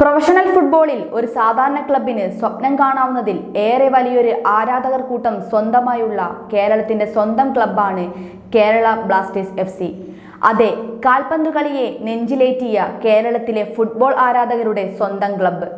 Professional ഫുട്ബോളിൽ ഒരു സാധാരണ ക്ലബിന് സ്വപ്നം കാണാവുന്നതിൽ ഏറെ വലിയൊരു ആരാധകർ കൂട്ടം സ്വന്തമായുള്ള കേരളത്തിന്റെ സ്വന്തം ക്ലബ്ബാണ് കേരള ബ്ലാസ്റ്റേഴ്സ് എഫ് സി. അതെ കാൽപന്ത് കളിയെ നെഞ്ചിലേറ്റിയ കേരളത്തിലെ ഫുട്ബോൾ ആരാധകരുടെ സ്വന്തം ക്ലബ്ബ്.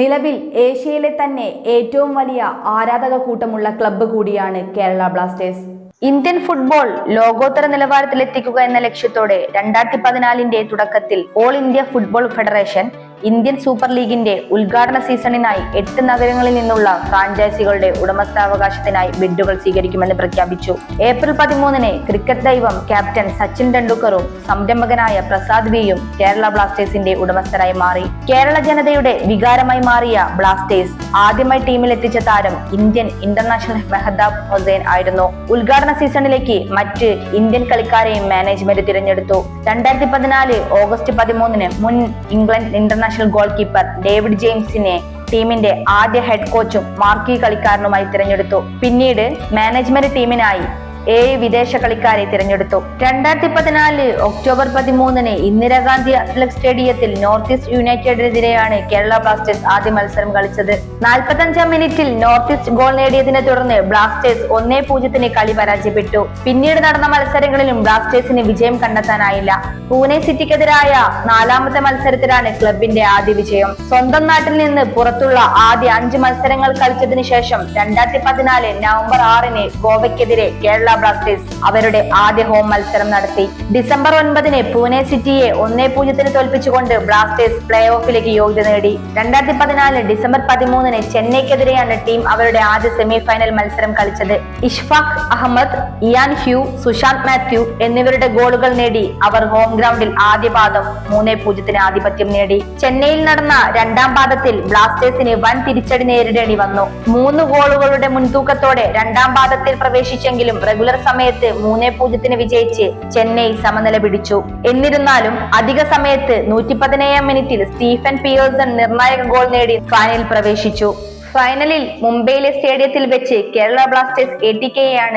നിലവിൽ ഏഷ്യയിലെ തന്നെ ഏറ്റവും വലിയ ആരാധക കൂട്ടമുള്ള ക്ലബ്ബ് കൂടിയാണ് കേരള ബ്ലാസ്റ്റേഴ്സ്. ഇന്ത്യൻ ഫുട്ബോൾ ലോകോത്തര നിലവാരത്തിലെത്തിക്കുക എന്ന ലക്ഷ്യത്തോടെ രണ്ടായിരത്തി പതിനാലിന്റെ തുടക്കത്തിൽ All India Football Federation Indian Super ലീഗിന്റെ ഉദ്ഘാടന സീസണിനായി എട്ട് നഗരങ്ങളിൽ നിന്നുള്ള ഫ്രാഞ്ചൈസികളുടെ ഉടമസ്ഥാവകാശത്തിനായി ബിഡുകൾ സ്വീകരിക്കുമെന്ന് പ്രഖ്യാപിച്ചു. ഏപ്രിൽ പതിമൂന്നിന് ക്രിക്കറ്റ് ദൈവം ക്യാപ്റ്റൻ സച്ചിൻ ടെണ്ടുൽക്കറും സംരംഭകനായ പ്രസാദ് വിയും കേരള ബ്ലാസ്റ്റേഴ്സിന്റെ ഉടമസ്ഥരായി മാറി. കേരള ജനതയുടെ വികാരമായി മാറിയ ബ്ലാസ്റ്റേഴ്സ് ആദ്യമായി ടീമിൽ എത്തിച്ച താരം ഇന്ത്യൻ ഇന്റർനാഷണൽ മെഹദാബ് ഹുസൈൻ ആയിരുന്നു. ഉദ്ഘാടന സീസണിലേക്ക് മറ്റ് ഇന്ത്യൻ കളിക്കാരെയും മാനേജ്മെന്റ് തിരഞ്ഞെടുത്തു. രണ്ടായിരത്തി പതിനാല് ഓഗസ്റ്റ് പതിമൂന്നിന് മുൻ England international goalkeeper David ജെയിംസിനെ ടീമിന്റെ ആദ്യ ഹെഡ് കോച്ചും മാർക്കി കളിക്കാരനുമായി തിരഞ്ഞെടുത്തു. പിന്നീട് മാനേജ്മെന്റ് ടീമിനായി ഏഴ് വിദേശ കളിക്കാരെ തിരഞ്ഞെടുത്തു. രണ്ടായിരത്തി പതിനാല് ഒക്ടോബർ പതിമൂന്നിന് ഇന്ദിരാഗാന്ധി അത്ലറ്റിക് സ്റ്റേഡിയത്തിൽ നോർത്ത് ഈസ്റ്റ് യുണൈറ്റഡിനെതിരെയാണ് കേരള ബ്ലാസ്റ്റേഴ്സ് ആദ്യ മത്സരം കളിച്ചത്. നാൽപ്പത്തഞ്ചാം മിനിറ്റിൽ നോർത്ത് ഈസ്റ്റ് ഗോൾ നേടിയതിനെ തുടർന്ന് ബ്ലാസ്റ്റേഴ്സ് ഒന്നേ പൂജ്യത്തിന് കളി പരാജയപ്പെട്ടു. പിന്നീട് നടന്ന മത്സരങ്ങളിലും ബ്ലാസ്റ്റേഴ്സിന് വിജയം കണ്ടെത്താനായില്ല. പൂനെ സിറ്റിക്കെതിരായ നാലാമത്തെ മത്സരത്തിലാണ് ക്ലബിന്റെ ആദ്യ വിജയം. സ്വന്തം നാട്ടിൽ നിന്ന് പുറത്തുള്ള ആദ്യ അഞ്ച് മത്സരങ്ങൾ കളിച്ചതിനു ശേഷം രണ്ടായിരത്തി പതിനാല് നവംബർ ആറിന് ഗോവയ്ക്കെതിരെ കേരള ബ്ലാസ്റ്റേഴ്സ് അവരുടെ ആദ്യ ഹോം മത്സരം നടത്തി. ഡിസംബർ ഒൻപതിന് പൂനെ സിറ്റിയെ ഒന്നേ പൂജ്യത്തിന് തോൽപ്പിച്ചുകൊണ്ട് ബ്ലാസ്റ്റേഴ്സ് പ്ലേ ഓഫിലേക്ക് യോഗ്യത നേടി. രണ്ടായിരത്തി പതിനാല് ഡിസംബർ പതിമൂന്നിന് ചെന്നൈക്കെതിരെയാണ് ടീം അവരുടെ ആദ്യ സെമി ഫൈനൽ മത്സരം കളിച്ചത്. ഇഷ്ഫാഖ് അഹമ്മദ് ഇയാൻ ഹ്യൂ സുശാന്ത് മാത്യു എന്നിവരുടെ ഗോളുകൾ നേടി അവർ ഹോം ഗ്രൗണ്ടിൽ ആദ്യ പാദം മൂന്നേ പൂജ്യത്തിന് ആധിപത്യം നേടി. ചെന്നൈയിൽ നടന്ന രണ്ടാം പാദത്തിൽ ബ്ലാസ്റ്റേഴ്സിന് വൻ തിരിച്ചടി നേരിടേണ്ടി വന്നു. മൂന്ന് ഗോളുകളുടെ മുൻതൂക്കത്തോടെ രണ്ടാം പാദത്തിൽ പ്രവേശിച്ചെങ്കിലും റെഗുലർ സമയത്ത് മൂന്നേ പൂജ്യത്തിന് വിജയിച്ച് ചെന്നൈ സമനില പിടിച്ചു. എന്നിരുന്നാലും അധിക സമയത്ത് നൂറ്റി പതിനേഴാം മിനിറ്റിൽ സ്റ്റീഫൻ പിയേഴ്സൺ നിർണായക ഗോൾ നേടി ഫൈനലിൽ പ്രവേശിച്ചു. ഫൈനലിൽ മുംബൈയിലെ സ്റ്റേഡിയത്തിൽ വെച്ച് കേരള ബ്ലാസ്റ്റേഴ്സ് എ ടി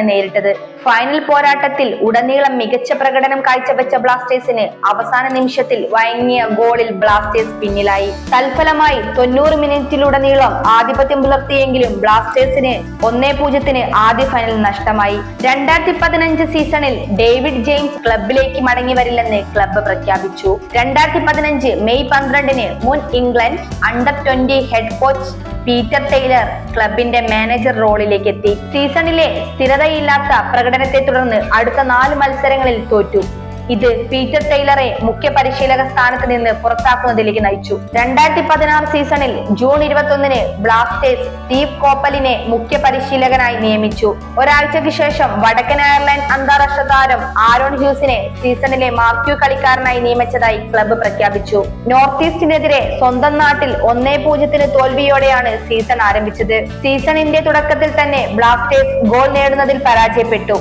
നേരിട്ടത്. ഫൈനൽ പോരാട്ടത്തിൽ ഉടനീളം മികച്ച പ്രകടനം കാഴ്ചവെച്ച ബ്ലാസ്റ്റേഴ്സിന് അവസാന നിമിഷത്തിൽ വഴങ്ങിയ ഗോളിൽ ബ്ലാസ്റ്റേഴ്സ് പിന്നിലായി. തൽഫലമായി തൊണ്ണൂറ് മിനിറ്റിലുടനീളം ആധിപത്യം പുലർത്തിയെങ്കിലും ബ്ലാസ്റ്റേഴ്സിന് ഒന്നേ പൂജ്യത്തിന് ആദ്യ ഫൈനൽ നഷ്ടമായി. രണ്ടായിരത്തി പതിനഞ്ച് സീസണിൽ ഡേവിഡ് ജെയിംസ് ക്ലബിലേക്ക് മടങ്ങി വരില്ലെന്ന് ക്ലബ്ബ് പ്രഖ്യാപിച്ചു. രണ്ടായിരത്തി പതിനഞ്ച് മെയ് പന്ത്രണ്ടിന് മുൻ England under twenty head coach Peter Taylor ക്ലബിന്റെ മാനേജർ റോളിലേക്ക് എത്തി. സീസണിലെ സ്ഥിരതയില്ലാത്ത പ്രകടനത്തെ തുടർന്ന് അടുത്ത നാല് മത്സരങ്ങളിൽ തോറ്റു. ഇത് പീറ്റർ ടൈലറെ മുഖ്യ പരിശീലക സ്ഥാനത്ത് നിന്ന് പുറത്താക്കുന്നതിലേക്ക് നയിച്ചു. രണ്ടായിരത്തി പതിനാറ് സീസണിൽ ജൂൺ ഇരുപത്തൊന്നിന് ബ്ലാസ്റ്റേഴ്സ് സ്റ്റീവ് കോപ്പലിനെ മുഖ്യ പരിശീലകനായി നിയമിച്ചു. ഒരാഴ്ചയ്ക്ക് ശേഷം വടക്കൻ അയർലൻഡ് അന്താരാഷ്ട്ര താരം ആരോൺ ഹ്യൂസിനെ സീസണിലെ മാർക്യൂ കളിക്കാരനായി നിയമിച്ചതായി ക്ലബ്ബ് പ്രഖ്യാപിച്ചു. നോർത്ത് ഈസ്റ്റിനെതിരെ സ്വന്തം നാട്ടിൽ ഒന്നേ പൂജ്യത്തിന് തോൽവിയോടെയാണ് സീസൺ ആരംഭിച്ചത്. സീസണിന്റെ തുടക്കത്തിൽ തന്നെ ബ്ലാസ്റ്റേഴ്സ് ഗോൾ നേടുന്നതിൽ പരാജയപ്പെട്ടു.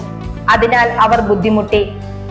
അതിനാൽ അവർ ബുദ്ധിമുട്ടി.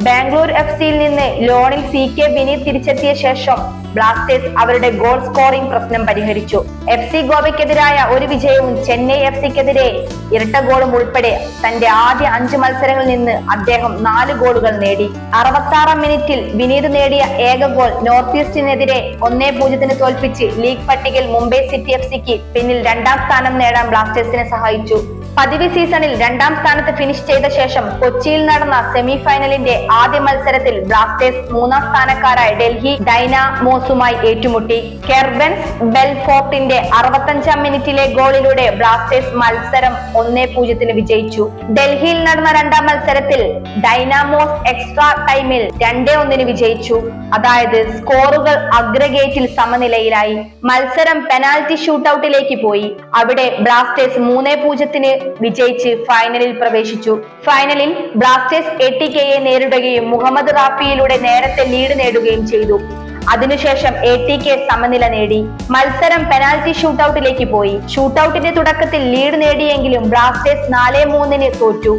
ബാംഗ്ലൂർ എഫ് സിയിൽ നിന്ന് ലോണിൽ സി കെ വിനീത് തിരിച്ചെത്തിയ ശേഷം ബ്ലാസ്റ്റേഴ്സ് അവരുടെ ഗോൾ സ്കോറിംഗ് പ്രശ്നം പരിഹരിച്ചു. എഫ് സി ഗോവയ്ക്കെതിരായ ഒരു വിജയവും ചെന്നൈ എഫ് സിക്കെതിരെ ഇരട്ട ഗോളും ഉൾപ്പെടെ തന്റെ ആദ്യ അഞ്ച് മത്സരങ്ങളിൽ നിന്ന് അദ്ദേഹം നാല് ഗോളുകൾ നേടി. അറുപത്താറാം മിനിറ്റിൽ വിനീത് നേടിയ ഏക ഗോൾ നോർത്ത് ഈസ്റ്റിനെതിരെ ഒന്നേ പൂജ്യത്തിന് തോൽപ്പിച്ച് ലീഗ് പട്ടികയിൽ മുംബൈ സിറ്റി എഫ് സിക്ക് പിന്നിൽ രണ്ടാം സ്ഥാനം നേടാൻ ബ്ലാസ്റ്റേഴ്സിനെ സഹായിച്ചു. പതിവ് സീസണിൽ രണ്ടാം സ്ഥാനത്ത് ഫിനിഷ് ചെയ്ത ശേഷം കൊച്ചിയിൽ നടന്ന സെമി ഫൈനലിന്റെ ആദ്യ മത്സരത്തിൽ ബ്ലാസ്റ്റേഴ്സ് മൂന്നാം സ്ഥാനക്കാരായ ഡൽഹി ഡൈനാമോസുമായി ഏറ്റുമുട്ടി. കെർബൻസ് ബെൽഫോർട്ടിന്റെ അറുപത്തഞ്ചാം മിനിറ്റിലെ ഗോളിലൂടെ ബ്ലാസ്റ്റേഴ്സ് മത്സരം ഒന്നേ പൂജ്യത്തിന് വിജയിച്ചു. ഡൽഹിയിൽ നടന്ന രണ്ടാം മത്സരത്തിൽ ഡൈനാമോസ് എക്സ്ട്രാ ടൈമിൽ രണ്ടേ ഒന്നിന് വിജയിച്ചു. അതായത് സ്കോറുകൾ അഗ്രഗേറ്റിൽ സമനിലയിലായി. മത്സരം പെനാൽറ്റി ഷൂട്ടൌട്ടിലേക്ക് പോയി. അവിടെ ബ്ലാസ്റ്റേഴ്സ് മൂന്നേ പൂജ്യത്തിന് വിജയിച്ച് ഫൈനലിൽ പ്രവേശിച്ചു. ഫൈനലിൽ ബ്ലാസ്റ്റേഴ്സ് എ ടി കെയെ നേരിടുകയും മുഹമ്മദ് റാഫിയിലൂടെ നേരത്തെ ലീഡ് നേടുകയും ചെയ്തു. അതിനുശേഷം എ ടി കെ സമനില നേടി. മത്സരം പെനാൽറ്റി ഷൂട്ടൌട്ടിലേക്ക് പോയി. ഷൂട്ടൌട്ടിന്റെ തുടക്കത്തിൽ ലീഡ് നേടിയെങ്കിലും ബ്ലാസ്റ്റേഴ്സ് നാല് മൂന്നിന് തോറ്റു.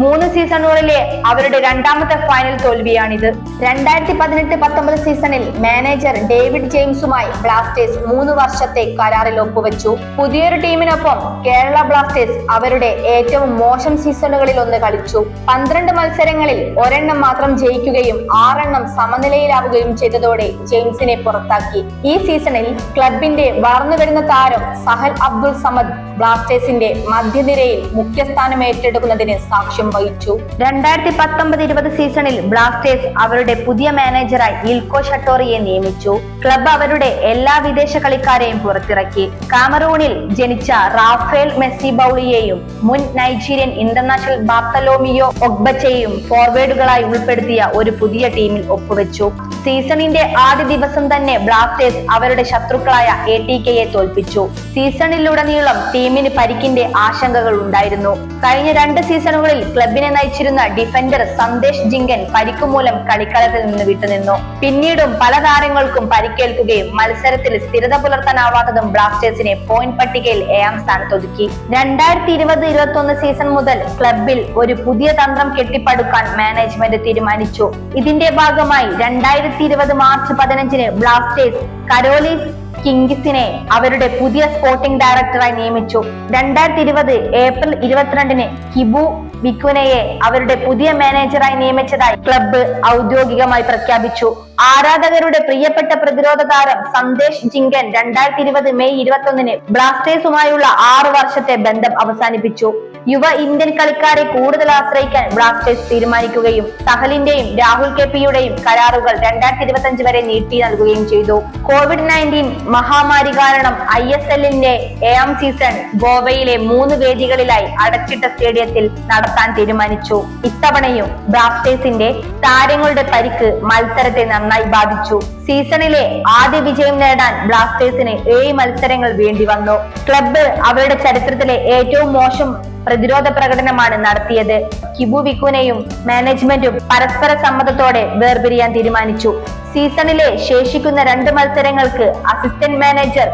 മൂന്ന് സീസണുകളിലെ അവരുടെ രണ്ടാമത്തെ ഫൈനൽ തോൽവിയാണിത്. രണ്ടായിരത്തി പതിനെട്ട് പത്തൊമ്പത് സീസണിൽ മാനേജർ ഡേവിഡ് ജെയിംസുമായി ബ്ലാസ്റ്റേഴ്സ് മൂന്ന് വർഷത്തെ കരാറിൽ ഒപ്പുവെച്ചു. പുതിയൊരു ടീമിനൊപ്പം കേരള ബ്ലാസ്റ്റേഴ്സ് അവരുടെ ഏറ്റവും മോശം സീസണുകളിൽ ഒന്ന് കളിച്ചു. പന്ത്രണ്ട് മത്സരങ്ങളിൽ ഒരെണ്ണം മാത്രം ജയിക്കുകയും ആറെണ്ണം സമനിലയിലാവുകയും ചെയ്തതോടെ ജെയിംസിനെ പുറത്താക്കി. ഈ സീസണിൽ ക്ലബിന്റെ വളർന്നുവരുന്ന താരം സഹൽ അബ്ദുൾ സമദ് ബ്ലാസ്റ്റേഴ്സിന്റെ മധ്യനിരയിൽ മുഖ്യസ്ഥാനം ഏറ്റെടുക്കുന്നതിന് സാക്ഷ്യം വഹിച്ചു രണ്ടായിരത്തി പത്തൊമ്പത് ഇരുപത് സീസണിൽ ബ്ലാസ്റ്റേഴ്സ് അവരുടെ പുതിയ മാനേജറായി ഇൽക്കോ ഷട്ടോറിയെ നിയമിച്ചു. ക്ലബ് അവരുടെ എല്ലാ വിദേശ കളിക്കാരെയും പുറത്തിറക്കി. കാമറൂണിൽ ജനിച്ച റാഫേൽ മെസ്സി ബൗളിയെയും മുൻ നൈജീരിയൻ ഇന്റർനാഷണൽ ബാർത്തലോമിയോ ഒഗ്ബച്ചയെയും ഫോർവേഡുകളായി ഉൾപ്പെടുത്തിയ ഒരു പുതിയ ടീമിൽ ഒപ്പുവെച്ചു. സീസണിന്റെ ആദ്യ ദിവസം തന്നെ ബ്ലാസ്റ്റേഴ്സ് അവരുടെ ശത്രുക്കളായ എ ടി കെയെ തോൽപ്പിച്ചു. സീസണിലുടനീളം ടീമിന് പരിക്കിന്റെ ആശങ്കകൾ ഉണ്ടായിരുന്നു. കഴിഞ്ഞ രണ്ട് സീസണുകളിൽ ക്ലബിനെ നയിച്ചിരുന്ന ഡിഫൻഡർ സന്ദേശ് ജിങ്കൻ പരിക്കുമൂലം കളിക്കളത്തിൽ നിന്ന് വിട്ടുനിന്നു. പിന്നീടും പല താരങ്ങൾക്കും പരിക്കേൽക്കുകയും മത്സരത്തിൽ സ്ഥിരത പുലർത്താനാവാത്തതും ബ്ലാസ്റ്റേഴ്സിനെ പോയിന്റ് പട്ടികയിൽ ഏഴാം സ്ഥാനത്തൊതുക്കി. രണ്ടായിരത്തി ഇരുപത് ഇരുപത്തി ഒന്ന് സീസൺ മുതൽ ക്ലബിൽ ഒരു പുതിയ തന്ത്രം കെട്ടിപ്പടുക്കാൻ മാനേജ്മെന്റ് തീരുമാനിച്ചു. ഇതിന്റെ ഭാഗമായി രണ്ടായിരത്തി ഇരുപത് മാർച്ച് പതിനഞ്ചിന് ബ്ലാസ്റ്റേഴ്സ് കരോലിസ് കിങ്സിനെ അവരുടെ പുതിയ സ്പോർട്ടിംഗ് ഡയറക്ടറായി നിയമിച്ചു. രണ്ടായിരത്തി ഇരുപത് ഏപ്രിൽ ഇരുപത്തിരണ്ടിന് കിബു ബിക്കുനയെ അവരുടെ പുതിയ മാനേജറായി നിയമിച്ചതായി ക്ലബ്ബ് ഔദ്യോഗികമായി പ്രഖ്യാപിച്ചു. ആരാധകരുടെ പ്രിയപ്പെട്ട പ്രതിരോധ താരം സന്ദേശ് ജിങ്കൻ രണ്ടായിരത്തി ഇരുപത് മെയ് ഇരുപത്തി ഒന്നിന് ബ്ലാസ്റ്റേഴ്സുമായുള്ള ആറു വർഷത്തെ ബന്ധം അവസാനിപ്പിച്ചു. യുവ ഇന്ത്യൻ കളിക്കാരെ കൂടുതൽ ആശ്രയിക്കാൻ ബ്ലാസ്റ്റേഴ്സ് തീരുമാനിക്കുകയും സഹലിന്റെയും രാഹുൽ കെ പിയുടെയും കരാറുകൾ രണ്ടായിരത്തി ഇരുപത്തി അഞ്ച് വരെ നീട്ടി നൽകുകയും ചെയ്തു. കോവിഡ് നയന്റീൻ മഹാമാരി കാരണം ഐ എസ് എല്ലിന്റെ ഏഴാം സീസൺ ഗോവയിലെ മൂന്ന് വേദികളിലായി അടച്ചിട്ട സ്റ്റേഡിയത്തിൽ നടത്താൻ തീരുമാനിച്ചു. ഇത്തവണയും ബ്ലാസ്റ്റേഴ്സിന്റെ താരങ്ങളുടെ പരിക്ക് മത്സരത്തെ നന്നായി ബാധിച്ചു. സീസണിലെ ആദ്യ വിജയം നേടാൻ ബ്ലാസ്റ്റേഴ്സിന് ഏഴ് മത്സരങ്ങൾ വേണ്ടി വന്നു. ക്ലബ്ബ് അവരുടെ ചരിത്രത്തിലെ ഏറ്റവും മോശം പ്രതിരോധ പ്രകടനമാണ് നടത്തിയത്. കിബു വിക്കുനെയും മാനേജ്മെന്റും പരസ്പര സമ്മതത്തോടെ വേർപിരിയാൻ തീരുമാനിച്ചു. സീസണിലെ ശേഷിക്കുന്ന രണ്ട് മത്സരങ്ങൾക്ക് അസിസ്റ്റന്റ് മാനേജർ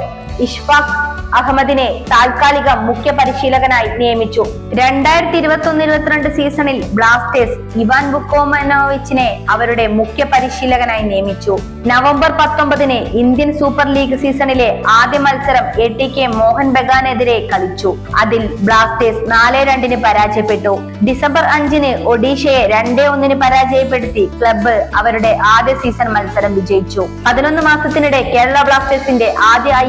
ഇഷ്ഫാഖ് അഹമ്മദിനെ താൽക്കാലിക മുഖ്യ പരിശീലകനായി നിയമിച്ചു. രണ്ടായിരത്തി ഇരുപത്തി ഒന്ന് ഇരുപത്തിരണ്ട് സീസണിൽ ബ്ലാസ്റ്റേഴ്സ് ഇവാൻ ബുക്കോമനോവിച്ചിനെ അവരുടെ മുഖ്യ പരിശീലകനായി നിയമിച്ചു. നവംബർ പത്തൊമ്പതിന് ഇന്ത്യൻ സൂപ്പർ ലീഗ് സീസണിലെ ആദ്യ മത്സരം എ ടി കെ മോഹൻ ബഗാനെതിരെ കളിച്ചു. അതിൽ ബ്ലാസ്റ്റേഴ്സ് നാല് രണ്ടിന് പരാജയപ്പെട്ടു. ഡിസംബർ അഞ്ചിന് ഒഡീഷയെ രണ്ടേ ഒന്നിന് പരാജയപ്പെടുത്തി ക്ലബ്ബ് അവരുടെ ആദ്യ സീസൺ മത്സരം വിജയിച്ചു. പതിനൊന്ന് മാസത്തിനിടെ കേരള ബ്ലാസ്റ്റേഴ്സിന്റെ ആദ്യ ഐ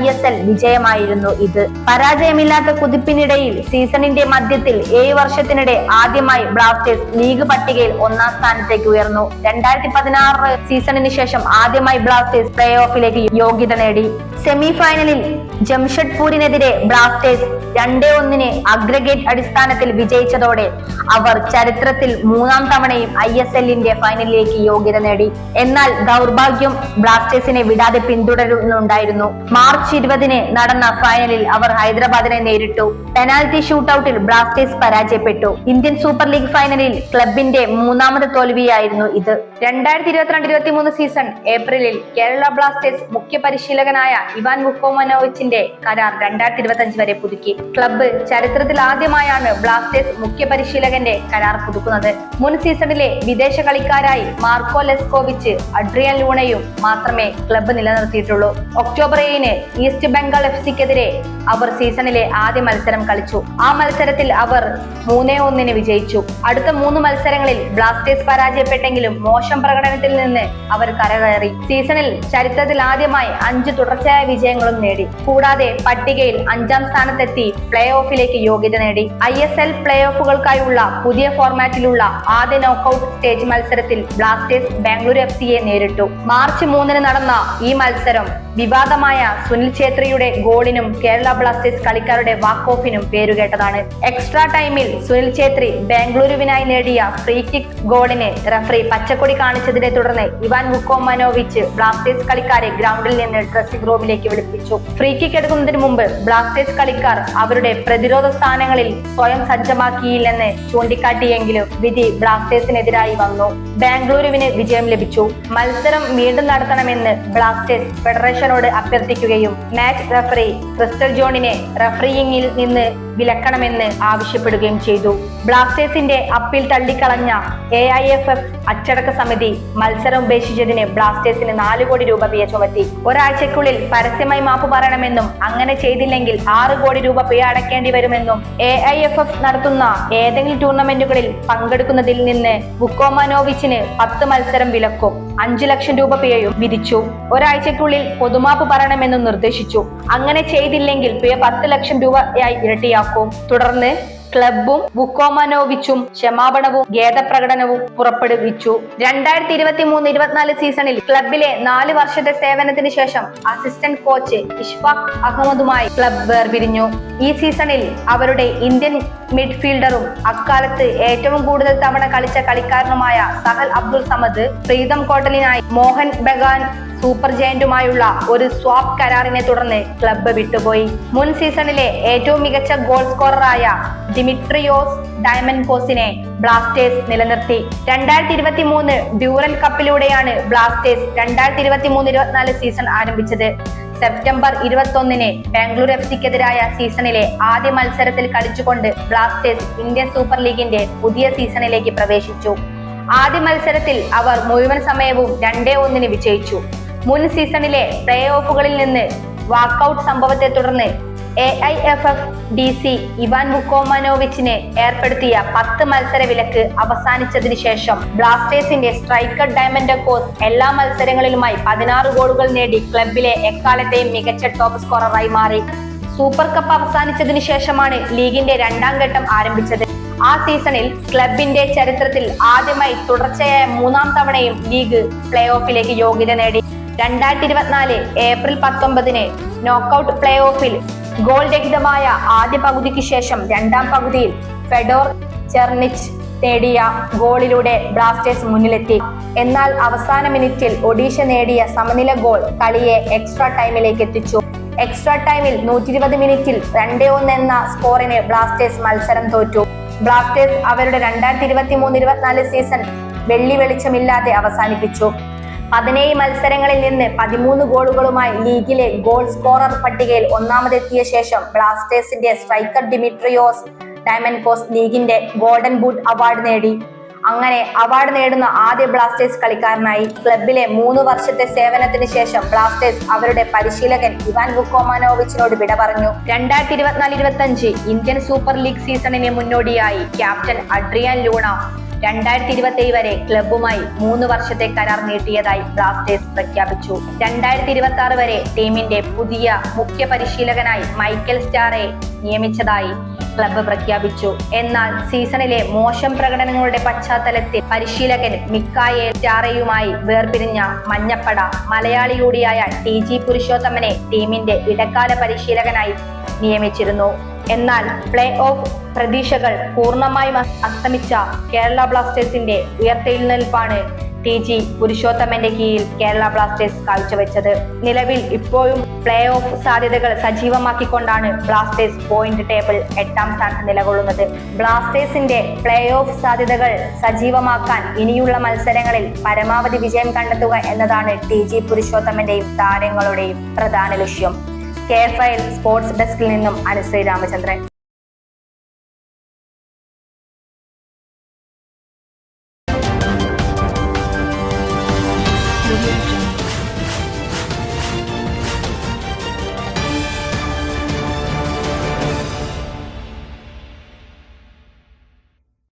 വിജയമായിരുന്നു ഇത്. പരാജയമില്ലാത്ത കുതിപ്പിനിടയിൽ സീസണിന്റെ മധ്യത്തിൽ ഏഴ് വർഷത്തിനിടെ ആദ്യമായി ബ്ലാസ്റ്റേഴ്സ് ലീഗ് പട്ടികയിൽ ഒന്നാം സ്ഥാനത്തേക്ക് ഉയർന്നു. രണ്ടായിരത്തി പതിനാറ് സീസണിന് ശേഷം ആദ്യമായി ബ്ലാസ്റ്റേഴ്സ് പ്ലേ ഓഫിലേക്ക് യോഗ്യത നേടി. സെമി ഫൈനലിൽ ജംഷഡ്പൂരിനെതിരെ ബ്ലാസ്റ്റേഴ്സ് രണ്ടേ ഒന്നിന് അഗ്രഗേറ്റ് അടിസ്ഥാനത്തിൽ വിജയിച്ചതോടെ അവർ ചരിത്രത്തിൽ മൂന്നാം തവണയും ഐ എസ് എല്ലിന്റെ ഫൈനലിലേക്ക് യോഗ്യത നേടി. എന്നാൽ ദൗർഭാഗ്യം ബ്ലാസ്റ്റേഴ്സിനെ വിടാതെ പിന്തുടരുന്നുണ്ടായിരുന്നു. മാർച്ച് ഇരുപതിന് നടന്ന ഫൈനലിൽ അവർ ഹൈദരാബാദിനെ നേരിട്ടു. പെനാൽറ്റി ഷൂട്ടൌട്ടിൽ ബ്ലാസ്റ്റേഴ്സ് പരാജയപ്പെട്ടു. ഇന്ത്യൻ സൂപ്പർ ലീഗ് ഫൈനലിൽ ക്ലബിന്റെ മൂന്നാമത് തോൽവിയായിരുന്നു ഇത്. രണ്ടായിരത്തി ഇരുപത്തിരണ്ട് ഇരുപത്തി മൂന്ന് സീസൺ ഏപ്രിലിൽ കേരള ബ്ലാസ്റ്റേഴ്സ് മുഖ്യ പരിശീലകനായ ഇവാൻ വുക്കോമനോവിച്ചിന്റെ കരാർ രണ്ടായിരത്തി ഇരുപത്തി വരെ പുതുക്കി. ക്ലബ്ബ് ചരിത്രത്തിൽ ആദ്യമായാണ് ബ്ലാസ്റ്റേഴ്സ് മുഖ്യ പരിശീലകന്റെ കരാർ പുതുക്കുന്നത്. മുൻ സീസണിലെ വിദേശ കളിക്കാരായി മാർക്കോ ലെസ്കോവിച്ച് അഡ്രിയൻ ലൂണയും മാത്രമേ ക്ലബ്ബ് നിലനിർത്തിയിട്ടുള്ളൂ. ഒക്ടോബർ ഏഴിന് ഈസ്റ്റ് ബംഗാൾ എഫ് സിക്കെതിരെ അവർ സീസണിലെ ആദ്യ മത്സരം കളിച്ചു. ആ മത്സരത്തിൽ അവർ മൂന്നേ ഒന്നിന് വിജയിച്ചു. അടുത്ത മൂന്ന് മത്സരങ്ങളിൽ ബ്ലാസ്റ്റേഴ്സ് പരാജയപ്പെട്ടെങ്കിലും മോശം പ്രകടനത്തിൽ നിന്ന് അവർ കരകയറി. സീസണിൽ ചരിത്രത്തിൽ ആദ്യമായി അഞ്ച് തുടർച്ചയായ വിജയങ്ങളും നേടി. കൂടാതെ പട്ടികയിൽ അഞ്ചാം സ്ഥാനത്തെത്തി പ്ലേ ഓഫിലേക്ക് യോഗ്യത നേടി. ഐ എസ് എൽ പ്ലേ ഓഫുകൾക്കായുള്ള പുതിയ ഫോർമാറ്റിലുള്ള ആദ്യ നോക്കൌട്ട് സ്റ്റേജ് മത്സരത്തിൽ ബ്ലാസ്റ്റേഴ്സ് ബാംഗ്ലൂർ എഫ് സിയെ നേരിട്ടു. മാർച്ച് മൂന്നിന് നടന്ന ഈ മത്സരം വിവാദമായ സുനിൽ ഛേത്രിയുടെ ഗോളിനും കേരള ബ്ലാസ്റ്റേഴ്സ് കളിക്കാരുടെ വാക്ക് ഓഫിനും പേരുകേട്ടതാണ്. എക്സ്ട്രാ ടൈമിൽ സുനിൽ ഛേത്രി ബാംഗ്ലൂരുവിനായി നേടിയ ഫ്രീ കിക്ക് ഗോളിന് റഫറി പച്ചക്കൊടി കാണിച്ചതിനെ തുടർന്ന് ഇവാൻ വുക്കോമനോവിച്ച് ബ്ലാസ്റ്റേഴ്സ് കളിക്കാരെ ഗ്രൗണ്ടിൽ നിന്ന് ഡ്രസ്സിംഗ് റൂമിലേക്ക് വിളിപ്പിച്ചു. ഫ്രീ കിക്ക് എടുക്കുന്നതിന് മുമ്പ് ബ്ലാസ്റ്റേഴ്സ് കളിക്കാർ അവരുടെ പ്രതിരോധ സ്ഥാനങ്ങളിൽ സ്വയം സജ്ജമാക്കിയില്ലെന്ന് ചൂണ്ടിക്കാട്ടിയെങ്കിലും വിധി ബ്ലാസ്റ്റേഴ്സിനെതിരായി വന്നു. ബാംഗ്ലൂരുവിന് വിജയം ലഭിച്ചു. മത്സരം വീണ്ടും നടത്തണമെന്ന് ബ്ലാസ്റ്റേഴ്സ് ഫെഡറേഷനോട് അഭ്യർത്ഥിക്കുകയും മാച്ച് റഫറി ക്രിസ്റ്റൽ ജോണിനെ റഫറിയിങ്ങിൽ നിന്ന് വിലക്കണമെന്ന് ആവശ്യപ്പെടുകയും ചെയ്തു. ബ്ലാസ്റ്റേഴ്സിന്റെ അപ്പീൽ തള്ളിക്കളഞ്ഞ എ ഐ എഫ് എഫ് അച്ചടക്ക സമിതി മത്സരം ഉപേക്ഷിച്ചതിന് ബ്ലാസ്റ്റേഴ്സിന് നാല് കോടി രൂപ പിഴ ചുമത്തി. ഒരാഴ്ചക്കുള്ളിൽ പരസ്യമായി മാപ്പ് പറയണമെന്നും അങ്ങനെ ചെയ്തില്ലെങ്കിൽ ആറ് കോടി രൂപ പിഴ അടയ്ക്കേണ്ടി വരുമെന്നും എ ഐ എഫ് എഫ് നടത്തുന്ന ഏതെങ്കിലും ടൂർണമെന്റുകളിൽ പങ്കെടുക്കുന്നതിൽ നിന്ന് വുക്കോമാനോവിച്ചിന് പത്ത് മത്സരം വിലക്കും. അഞ്ചു ലക്ഷം രൂപ പിഴയും വിധിച്ചു. ഒരാഴ്ചക്കുള്ളിൽ പൊതുമാപ്പ് പറയണമെന്നും നിർദ്ദേശിച്ചു. അങ്ങനെ ചെയ്തില്ലെങ്കിൽ പിഴ പത്ത് ലക്ഷം രൂപയായി ഇരട്ടിയാക്കും തുടർന്ന് ക്ലബും ബുക്കോമനോവിച്ചും ക്ഷമാപണവും ഖേദപ്രകടനവും പുറപ്പെടുവിച്ചു. രണ്ടായിരത്തി ഇരുപത്തി മൂന്ന് ഇരുപത്തിനാല് സീസണിൽ ക്ലബിലെ നാല് വർഷത്തെ സേവനത്തിന് ശേഷം അസിസ്റ്റന്റ് കോച്ച് ഇഷ്ഫാഖ് അഹമ്മദുമായി ക്ലബ് വേർപിരിഞ്ഞു. ഈ സീസണിൽ അവരുടെ ഇന്ത്യൻ മിഡ്ഫീൽഡറും അക്കാലത്ത് ഏറ്റവും കൂടുതൽ തവണ കളിച്ച കളിക്കാരനുമായ സഹൽ അബ്ദുൾ സമദ് പ്രീതം കോട്ടലിനായി മോഹൻ ബഗാൻ സൂപ്പർ ജയന്റുമായുള്ള ഒരു സ്വാപ്പ് കരാറിനെ തുടർന്ന് ക്ലബ്ബ് വിട്ടുപോയി. മുൻ സീസണിലെ ഏറ്റവും മികച്ച ഗോൾ സ്കോററായ ഡിമിട്രിയോസ് ഡയമണ്ട് കോസിനെ ബ്ലാസ്റ്റേഴ്സ് നിലനിർത്തി. രണ്ടായിരത്തി ഇരുപത്തി മൂന്ന് ഡ്യൂറൽ കപ്പിലൂടെയാണ് ബ്ലാസ്റ്റേഴ്സ് രണ്ടായിരത്തി ഇരുപത്തി മൂന്ന് ഇരുപത്തിനാല് സീസൺ ആരംഭിച്ചത്. സെപ്റ്റംബർ ഇരുപത്തൊന്നിന് ബാംഗ്ലൂർ എഫ് സിക്കെതിരായ സീസണിലെ ആദ്യ മത്സരത്തിൽ കളിച്ചുകൊണ്ട് ബ്ലാസ്റ്റേഴ്സ് ഇന്ത്യൻ സൂപ്പർ ലീഗിന്റെ പുതിയ സീസണിലേക്ക് പ്രവേശിച്ചു. ആദ്യ മത്സരത്തിൽ അവർ മുഴുവൻ സമയവും രണ്ടേ ഒന്നിന് വിജയിച്ചു. മുൻ സീസണിലെ പ്ലേ ഓഫുകളിൽ നിന്ന് വാക്കൌട്ട് സംഭവത്തെ തുടർന്ന് A I F F D C Ivan ബുക്കോമനോവിച്ചിന് ഏർപ്പെടുത്തിയ പത്ത് മത്സര വിലക്ക് അവസാനിച്ചതിന് ശേഷം ബ്ലാസ്റ്റേഴ്സിന്റെ സ്ട്രൈക്കർ ഡയമണ്ട് കോസ് എല്ലാ മത്സരങ്ങളിലുമായി പതിനാറ് ഗോളുകൾ നേടി ക്ലബിലെ എക്കാലത്തെയും മികച്ച ടോപ്പ് സ്കോററായി മാറി. സൂപ്പർ കപ്പ് അവസാനിച്ചതിനു ശേഷമാണ് ലീഗിന്റെ രണ്ടാം ഘട്ടം ആരംഭിച്ചത്. ആ സീസണിൽ ക്ലബിന്റെ ചരിത്രത്തിൽ ആദ്യമായി തുടർച്ചയായ മൂന്നാം തവണയും ലീഗ് പ്ലേ ഓഫിലേക്ക് യോഗ്യത നേടി. രണ്ടായിരത്തി ഇരുപത്തിനാല് ഏപ്രിൽ പത്തൊമ്പതിന് നോക്കൌട്ട് പ്ലേ ഓഫിൽ ഗോൾ രഹിതമായ ആദ്യ പകുതിക്ക് ശേഷം രണ്ടാം പകുതിയിൽ ഫെഡോർ ചെർണിച്ച് നേടിയ ഗോളിലൂടെ ബ്ലാസ്റ്റേഴ്സ് മുന്നിലെത്തി. എന്നാൽ അവസാന മിനിറ്റിൽ ഒഡീഷ നേടിയ സമനില ഗോൾ കളിയെ എക്സ്ട്രാ ടൈമിലേക്ക് എത്തിച്ചു. എക്സ്ട്രാ ടൈമിൽ നൂറ്റി ഇരുപത് മിനിറ്റിൽ രണ്ടേ ഒന്ന് എന്ന സ്കോറിന് ബ്ലാസ്റ്റേഴ്സ് മത്സരം തോറ്റു. ബ്ലാസ്റ്റേഴ്സ് അവരുടെ രണ്ടായിരത്തി ഇരുപത്തി മൂന്ന് ഇരുപത്തിനാല് സീസൺ വെള്ളി വെളിച്ചമില്ലാതെ അവസാനിപ്പിച്ചു. പതിനേഴ് മത്സരങ്ങളിൽ നിന്ന് പതിമൂന്ന് ഗോളുകളുമായി ലീഗിലെ ഗോൾ സ്കോറർ പട്ടികയിൽ ഒന്നാമതെത്തിയ ശേഷം ബ്ലാസ്റ്റേഴ്സിന്റെ സ്ട്രൈക്കർ ഡിമിട്രിയോസ് ഡയമൻകോസ് ലീഗിന്റെ ഗോൾഡൻ ബൂട്ട് അവാർഡ് നേടി. അങ്ങനെ അവാർഡ് നേടുന്ന ആദ്യ ബ്ലാസ്റ്റേഴ്സ് കളിക്കാരനായി ക്ലബിലെ മൂന്ന് വർഷത്തെ സേവനത്തിന് ശേഷം ബ്ലാസ്റ്റേഴ്സ് അവരുടെ പരിശീലകൻ ഇവാൻ വുക്കോമാനോവിച്ചിനോട് വിട പറഞ്ഞു. രണ്ടായിരത്തി ഇരുപത്തിനാല് ഇരുപത്തി അഞ്ച് ഇന്ത്യൻ സൂപ്പർ ലീഗ് സീസണിന് മുന്നോടിയായി ക്യാപ്റ്റൻ അഡ്രിയാൻ ലൂണ രണ്ടായിരത്തി ഇരുപത്തി വരെ ക്ലബുമായി മൂന്ന് വർഷത്തെ കരാർ നീട്ടിയതായി ബ്ലാസ്റ്റേഴ്സ് പ്രഖ്യാപിച്ചു. രണ്ടായിരത്തി ഇരുപത്തി ആറ് വരെ ടീമിന്റെ പുതിയ മുഖ്യ പരിശീലകനായി മൈക്കൽ സ്റ്റാറെ നിയമിച്ചതായി ക്ലബ് പ്രഖ്യാപിച്ചു. എന്നാൽ സീസണിലെ മോശം പ്രകടനങ്ങളുടെ പശ്ചാത്തലത്തിൽ പരിശീലകൻ മിക്കായെ സ്റ്റാറയുമായി വേർപിരിഞ്ഞ മഞ്ഞപ്പട മലയാളി കൂടിയായ ടി ജി പുരുഷോത്തമനെ ടീമിന്റെ ഇടക്കാല പരിശീലകനായി നിയമിച്ചിരുന്നു. എന്നാൽ പ്ലേ ഓഫ് പ്രതീക്ഷകൾ പൂർണമായും അസ്തമിച്ച കേരള ബ്ലാസ്റ്റേഴ്സിന്റെ ഉയർത്തെഴുന്നേൽപ്പാണ് ടി ജി പുരുഷോത്തമന്റെ കീഴിൽ കേരള ബ്ലാസ്റ്റേഴ്സ് കാഴ്ചവെച്ചത്. നിലവിൽ ഇപ്പോഴും പ്ലേ ഓഫ് സാധ്യതകൾ സജീവമാക്കിക്കൊണ്ടാണ് ബ്ലാസ്റ്റേഴ്സ് പോയിന്റ് ടേബിൾ എട്ടാം സ്ഥാനത്ത് നിലകൊള്ളുന്നത്. ബ്ലാസ്റ്റേഴ്സിന്റെ പ്ലേ ഓഫ് സാധ്യതകൾ സജീവമാക്കാൻ ഇനിയുള്ള മത്സരങ്ങളിൽ പരമാവധി വിജയം കണ്ടെത്തുക എന്നതാണ് ടി ജി പുരുഷോത്തമന്റെയും താരങ്ങളുടെയും പ്രധാന ലക്ഷ്യം. K F I L sports ഡെസ്കിൽ നിന്നും അനുശ്രീ രാമചന്ദ്രൻ.